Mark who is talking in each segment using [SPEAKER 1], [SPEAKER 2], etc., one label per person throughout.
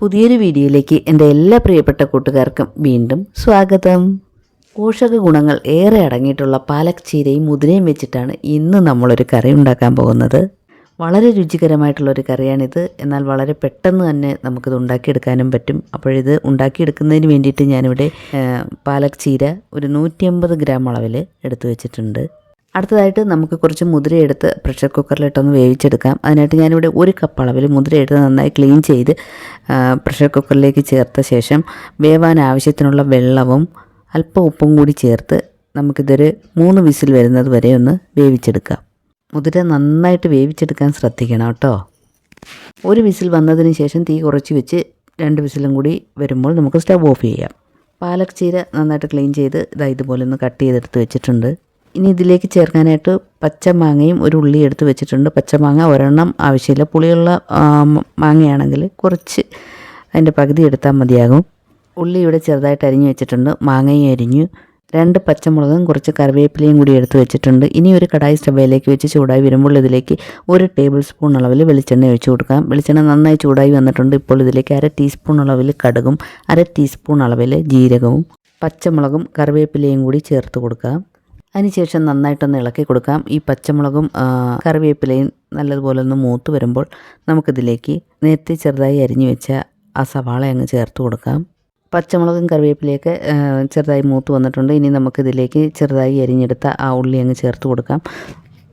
[SPEAKER 1] പുതിയൊരു വീഡിയോയിലേക്ക് എന്റെ എല്ലാ പ്രിയപ്പെട്ട കൂട്ടുകാർക്കും വീണ്ടും സ്വാഗതം. പോഷക ഗുണങ്ങൾ ഏറെ അടങ്ങിയിട്ടുള്ള പാലക് ചീരയും മുതിരയും വെച്ചിട്ടാണ് ഇന്ന് നമ്മളൊരു കറി ഉണ്ടാക്കാൻ പോകുന്നത്. വളരെ രുചികരമായിട്ടുള്ളൊരു കറിയാണിത്. എന്നാൽ വളരെ പെട്ടെന്ന് തന്നെ നമുക്കിത് ഉണ്ടാക്കിയെടുക്കാനും പറ്റും. അപ്പോഴിത് ഉണ്ടാക്കിയെടുക്കുന്നതിന് വേണ്ടിയിട്ട് ഞാനിവിടെ പാലക് ചീര ഒരു നൂറ്റി അമ്പത് ഗ്രാം അളവിൽ എടുത്തു വെച്ചിട്ടുണ്ട്. അടുത്തതായിട്ട് നമുക്ക് കുറച്ച് മുതിരയെടുത്ത് പ്രഷർ കുക്കറിലിട്ടൊന്ന് വേവിച്ചെടുക്കാം. അതിനായിട്ട് ഞാനിവിടെ ഒരു കപ്പ് അളവിൽ മുതിരയെടുത്ത് നന്നായി ക്ലീൻ ചെയ്ത് പ്രഷർ കുക്കറിലേക്ക് ചേർത്ത ശേഷം വേവാൻ ആവശ്യത്തിനുള്ള വെള്ളവും അല്പം ഉപ്പും കൂടി ചേർത്ത് നമുക്കിതൊരു മൂന്ന് വിസിൽ വരുന്നത് വരെ ഒന്ന് വേവിച്ചെടുക്കാം. മുതിര നന്നായിട്ട് വേവിച്ചെടുക്കാൻ ശ്രദ്ധിക്കണം കേട്ടോ. ഒരു വിസിൽ വന്നതിന് ശേഷം തീ കുറച്ച് വെച്ച് രണ്ട് വിസിലും കൂടി വരുമ്പോൾ നമുക്ക് സ്റ്റവ് ഓഫ് ചെയ്യാം. പാലക് ചീര നന്നായിട്ട് ക്ലീൻ ചെയ്ത് ഇതാ ഇതുപോലെ ഒന്ന് കട്ട് ചെയ്തെടുത്ത് വെച്ചിട്ടുണ്ട്. ഇനി ഇതിലേക്ക് ചേർക്കാനായിട്ട് പച്ചമാങ്ങയും ഒരു ഉള്ളി എടുത്ത് വെച്ചിട്ടുണ്ട്. പച്ചമാങ്ങ ഒരെണ്ണം ആവശ്യമില്ല. പുളിയുള്ള മാങ്ങയാണെങ്കിൽ കുറച്ച് അതിന്റെ പകുതി എടുത്താൽ മതിയാകും. ഉള്ളി ഇവിടെ ചെറുതായിട്ട് അരിഞ്ഞു വെച്ചിട്ടുണ്ട്. മാങ്ങയും അരിഞ്ഞു. രണ്ട് പച്ചമുളകും കുറച്ച് കറിവേപ്പിലയും കൂടി എടുത്ത് വെച്ചിട്ടുണ്ട്. ഇനി ഒരു കടായി സ്റ്റവയിലേക്ക് വെച്ച് ചൂടായി വരുമ്പോൾ ഇതിലേക്ക് ഒരു ടേബിൾ സ്പൂൺ അളവിൽ വെളിച്ചെണ്ണ ഒഴിച്ചു കൊടുക്കാം. വെളിച്ചെണ്ണ നന്നായി ചൂടായി വന്നിട്ടുണ്ട്. ഇപ്പോൾ ഇതിലേക്ക് അര ടീസ്പൂൺ അളവിൽ കടുകും അര ടീസ്പൂൺ അളവിൽ ജീരകവും പച്ചമുളകും കറിവേപ്പിലയും കൂടി ചേർത്ത് കൊടുക്കാം. അതിനുശേഷം നന്നായിട്ടൊന്ന് ഇളക്കി കൊടുക്കാം. ഈ പച്ചമുളകും കറിവേപ്പിലയും നല്ലതുപോലെ ഒന്ന് മൂത്ത് വരുമ്പോൾ നമുക്കിതിലേക്ക് നേരത്തെ ചെറുതായി അരിഞ്ഞു വെച്ച ആ സവാള അങ്ങ് ചേർത്ത് കൊടുക്കാം. പച്ചമുളകും കറിവേപ്പിലയൊക്കെ ചെറുതായി മൂത്ത് വന്നിട്ടുണ്ട്. ഇനി നമുക്കിതിലേക്ക് ചെറുതായി അരിഞ്ഞെടുത്ത ആ ഉള്ളി അങ്ങ് ചേർത്ത് കൊടുക്കാം.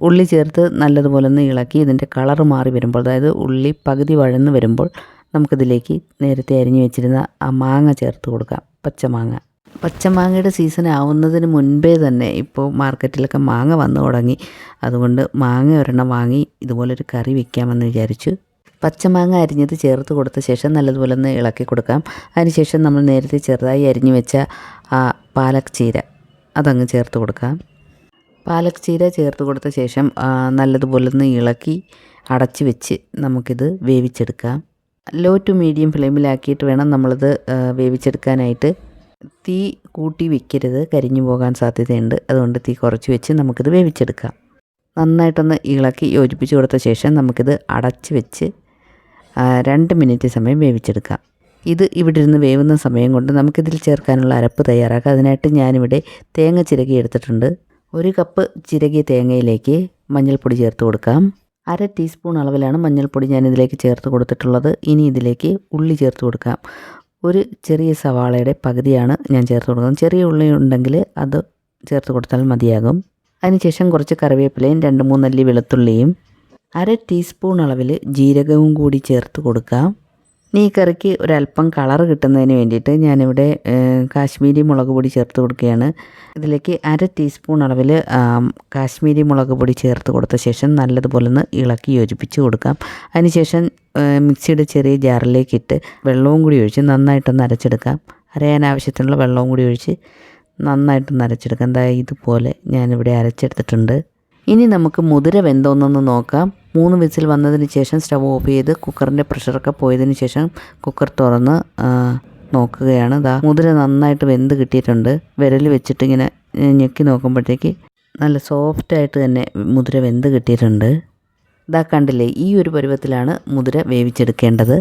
[SPEAKER 1] ഉള്ളി ചേർത്ത് നല്ലതുപോലെ ഒന്ന് ഇളക്കി ഇതിന്റെ കളർ മാറി വരുമ്പോൾ അതായത് ഉള്ളി പകുതി വഴന്ന് വരുമ്പോൾ നമുക്കിതിലേക്ക് നേരത്തെ അരിഞ്ഞു വെച്ചിരുന്ന ആ മാങ്ങ ചേർത്ത് കൊടുക്കാം. പച്ചമാങ്ങ പച്ചമാങ്ങയുടെ സീസൺ ആവുന്നതിന് മുൻപേ തന്നെ ഇപ്പോൾ മാർക്കറ്റിലൊക്കെ മാങ്ങ വന്നു തുടങ്ങി. അതുകൊണ്ട് മാങ്ങ ഒരെണ്ണം വാങ്ങി ഇതുപോലൊരു കറി വെക്കാമെന്ന് വിചാരിച്ചു. പച്ചമാങ്ങ അരിഞ്ഞത് ചേർത്ത് കൊടുത്ത ശേഷം നല്ലതുപോലെ ഒന്ന് ഇളക്കി കൊടുക്കാം. അതിനുശേഷം നമ്മൾ നേരത്തെ ചെറുതായി അരിഞ്ഞു വെച്ച ആ പാലക് ചീര അതങ്ങ് ചേർത്ത് കൊടുക്കാം. പാലക് ചീര ചേർത്ത് കൊടുത്ത ശേഷം നല്ലതുപോലെ ഒന്ന് ഇളക്കി അടച്ചു വെച്ച് നമുക്കിത് വേവിച്ചെടുക്കാം. ലോ ടു മീഡിയം ഫ്ലെയിമിലാക്കിയിട്ട് വേണം നമ്മളിത് വേവിച്ചെടുക്കാനായിട്ട്. തീ കൂട്ടി വെക്കരുത്. കരിഞ്ഞു പോകാൻ സാധ്യതയുണ്ട്. അതുകൊണ്ട് തീ കുറച്ച് വെച്ച് നമുക്കിത് വേവിച്ചെടുക്കാം. നന്നായിട്ടൊന്ന് ഇളക്കി യോജിപ്പിച്ച് കൊടുത്ത ശേഷം നമുക്കിത് അടച്ച് വെച്ച് രണ്ട് മിനിറ്റ് സമയം വേവിച്ചെടുക്കാം. ഇത് ഇവിടെ ഇരുന്ന് വേവുന്ന സമയം കൊണ്ട് നമുക്കിതിൽ ചേർക്കാനുള്ള അരപ്പ് തയ്യാറാക്കാം. അതിനായിട്ട് ഞാനിവിടെ തേങ്ങ ചിരകി എടുത്തിട്ടുണ്ട്. ഒരു കപ്പ് ചിരകിയ തേങ്ങയിലേക്ക് മഞ്ഞൾപ്പൊടി ചേർത്ത് കൊടുക്കാം. അര ടീസ്പൂൺ അളവിലാണ് മഞ്ഞൾപ്പൊടി ഞാൻ ഇതിലേക്ക് ചേർത്ത് കൊടുത്തിട്ടുള്ളത്. ഇനി ഇതിലേക്ക് ഉള്ളി ചേർത്ത് കൊടുക്കാം. ഒരു ചെറിയ സവാളയുടെ പകുതിയാണ് ഞാൻ ചേർത്ത് കൊടുക്കുന്നത്. ചെറിയ ഉള്ളി ഉണ്ടെങ്കിൽ അത് ചേർത്ത് കൊടുത്താൽ മതിയാകും. അതിനുശേഷം കുറച്ച് കറിവേപ്പിലയും രണ്ട് മൂന്നല്ലി വെളുത്തുള്ളിയും അര ടീസ്പൂൺ അളവിൽ ജീരകവും കൂടി ചേർത്ത് കൊടുക്കാം. ഈ കറിക്ക് ഒരല്പം കളർ കിട്ടുന്നതിന് വേണ്ടിയിട്ട് ഞാനിവിടെ കാശ്മീരി മുളക് പൊടി ചേർത്ത് കൊടുക്കുകയാണ്. ഇതിലേക്ക് അര ടീസ്പൂൺ അളവിൽ കാശ്മീരി മുളക് പൊടി ചേർത്ത് കൊടുത്ത ശേഷം നല്ലതുപോലെ ഒന്ന് ഇളക്കി യോജിപ്പിച്ച് കൊടുക്കാം. അതിനുശേഷം മിക്സിയുടെ ചെറിയ ജാറിലേക്ക് ഇട്ട് വെള്ളവും കൂടി ഒഴിച്ച് നന്നായിട്ടൊന്ന് അരച്ചെടുക്കാം. അരയാൻ ആവശ്യത്തിനുള്ള വെള്ളവും കൂടി ഒഴിച്ച് നന്നായിട്ടൊന്ന് അരച്ചെടുക്കാം. എന്താ ഇതുപോലെ ഞാനിവിടെ അരച്ചെടുത്തിട്ടുണ്ട്. ഇനി നമുക്ക് മുതിര വെന്തോന്നൊന്ന് നോക്കാം. മൂന്ന് വിസിൽ വന്നതിന് ശേഷം സ്റ്റവ് ഓഫ് ചെയ്ത് കുക്കറിന്റെ പ്രഷറൊക്കെ പോയതിന് ശേഷം കുക്കർ തുറന്ന് നോക്കുകയാണ്. ദാ മുതിര നന്നായിട്ട് വെന്ത് കിട്ടിയിട്ടുണ്ട്. വിരൽ വെച്ചിട്ട് ഇങ്ങനെ ഞെക്കി നോക്കുമ്പോഴത്തേക്ക് നല്ല സോഫ്റ്റായിട്ട് തന്നെ മുതിര വെന്ത് കിട്ടിയിട്ടുണ്ട്. ഇതാ കണ്ടില്ലേ ഈ ഒരു പരുവത്തിലാണ് മുതിര വേവിച്ചെടുക്കേണ്ടത്.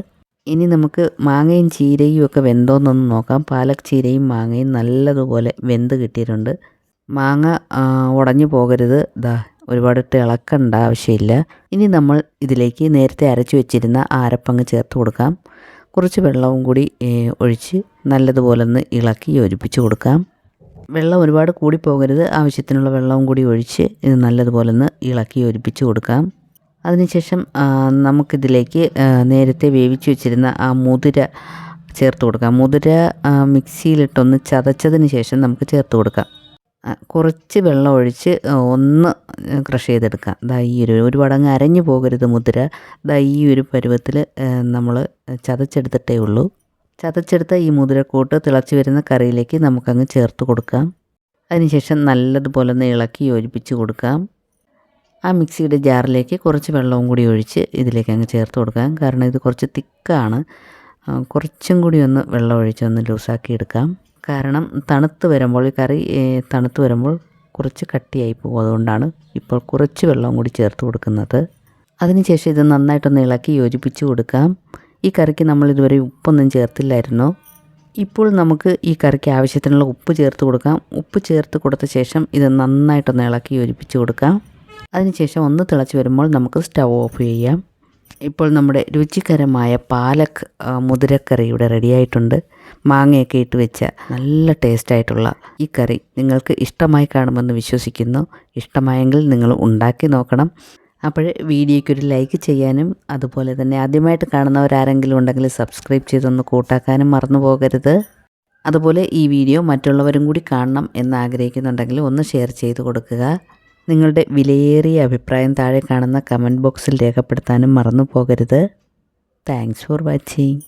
[SPEAKER 1] ഇനി നമുക്ക് മാങ്ങയും ചീരയും ഒക്കെ വെന്തോന്നൊന്ന് നോക്കാം. പാലക് ചീരയും മാങ്ങയും നല്ലതുപോലെ വെന്ത് കിട്ടിയിട്ടുണ്ട്. മാങ്ങ ഉടഞ്ഞു പോകരുത്. ദാ ഒരുപാടിട്ട് ഇളക്കണ്ട ആവശ്യമില്ല. ഇനി നമ്മൾ ഇതിലേക്ക് നേരത്തെ അരച്ചു വെച്ചിരുന്ന ആരപ്പങ്ങ് ചേർത്ത് കൊടുക്കാം. കുറച്ച് വെള്ളവും കൂടി ഒഴിച്ച് നല്ലതുപോലെ ഒന്ന് ഇളക്കി യോജിപ്പിച്ച് കൊടുക്കാം. വെള്ളം ഒരുപാട് കൂടി പോകരുത്. ആവശ്യത്തിനുള്ള വെള്ളവും കൂടി ഒഴിച്ച് ഇത് നല്ലതുപോലെ ഒന്ന് ഇളക്കി യോജിപ്പിച്ച് കൊടുക്കാം. അതിനുശേഷം നമുക്കിതിലേക്ക് നേരത്തെ വേവിച്ച് വെച്ചിരുന്ന ആ മുതിര ചേർത്ത് കൊടുക്കാം. മുതിര മിക്സിയിലിട്ടൊന്ന് ചതച്ചതിന് ശേഷം നമുക്ക് ചേർത്ത് കൊടുക്കാം. കുറച്ച് വെള്ളം ഒഴിച്ച് ഒന്ന് ക്രഷ് ചെയ്തെടുക്കാം ദാ ഈ ഒരു ഒരുപാട് അങ്ങ് അരഞ്ഞു പോകരുത് മുതിര. ദാ ഈ ഒരു പരുവത്തിൽ നമ്മൾ ചതച്ചെടുത്തിട്ടേ ഉള്ളൂ. ചതച്ചെടുത്ത ഈ മുതിരക്കൂട്ട് തിളച്ച് വരുന്ന കറിയിലേക്ക് നമുക്കങ്ങ് ചേർത്ത് കൊടുക്കാം. അതിനുശേഷം നല്ലതുപോലെ ഒന്ന് ഇളക്കി യോജിപ്പിച്ച് കൊടുക്കാം. ആ മിക്സിയുടെ ജാറിലേക്ക് കുറച്ച് വെള്ളവും കൂടി ഒഴിച്ച് ഇതിലേക്ക് അങ്ങ് ചേർത്ത് കൊടുക്കാം. കാരണം ഇത് കുറച്ച് തിക്കാണ്. കുറച്ചും കൂടി ഒന്ന് വെള്ളം ഒഴിച്ച് ഒന്ന് ലൂസാക്കി എടുക്കാം. കാരണം തണുത്ത് വരുമ്പോൾ ഈ കറി തണുത്ത് വരുമ്പോൾ കുറച്ച് കട്ടിയായി പോകും. അതുകൊണ്ടാണ് ഇപ്പോൾ കുറച്ച് വെള്ളം കൂടി ചേർത്ത് കൊടുക്കുന്നത്. അതിനുശേഷം ഇത് നന്നായിട്ടൊന്ന് ഇളക്കി യോജിപ്പിച്ച് കൊടുക്കാം. ഈ കറിക്ക് നമ്മൾ ഇതുവരെ ഉപ്പൊന്നും ചേർത്തില്ലായിരുന്നു. ഇപ്പോൾ നമുക്ക് ഈ കറിക്ക് ആവശ്യത്തിനുള്ള ഉപ്പ് ചേർത്ത് കൊടുക്കാം. ഉപ്പ് ചേർത്ത് കൊടുത്ത ശേഷം ഇത് നന്നായിട്ടൊന്ന് ഇളക്കി യോജിപ്പിച്ച് കൊടുക്കാം. അതിനുശേഷം ഒന്ന് തിളച്ച് വരുമ്പോൾ നമുക്ക് സ്റ്റവ് ഓഫ് ചെയ്യാം. ഇപ്പോൾ നമ്മുടെ രുചികരമായ പാലക് ആ, മുതിരക്കറി ഇവിടെ റെഡിയായിട്ടുണ്ട്. മാങ്ങയൊക്കെ ഇട്ട് വെച്ച നല്ല ടേസ്റ്റായിട്ടുള്ള ഈ കറി നിങ്ങൾക്ക് ഇഷ്ടമായി കാണുമെന്ന് വിശ്വസിക്കുന്നു. ഇഷ്ടമായെങ്കിൽ നിങ്ങൾ ഉണ്ടാക്കി നോക്കണം. അപ്പോൾ വീഡിയോയ്ക്ക് ഒരു ലൈക്ക് ചെയ്യാനും അതുപോലെ തന്നെ ആദ്യമായിട്ട് കാണുന്നവരാരെങ്കിലും ഉണ്ടെങ്കിൽ സബ്സ്ക്രൈബ് ചെയ്തൊന്ന് കൂട്ടാക്കാനും മറന്നു പോകരുത്. അതുപോലെ ഈ വീഡിയോ മറ്റുള്ളവരും കൂടി കാണണം എന്ന് ആഗ്രഹിക്കുന്നുണ്ടെങ്കിൽ ഒന്ന് ഷെയർ ചെയ്ത് കൊടുക്കുക. നിങ്ങളുടെ വിലയേറിയ അഭിപ്രായം താഴെ കാണുന്ന കമന്റ് ബോക്സിൽ രേഖപ്പെടുത്താനും മറന്നു പോകരുത് താങ്ക്സ് ഫോർ വാച്ചിങ്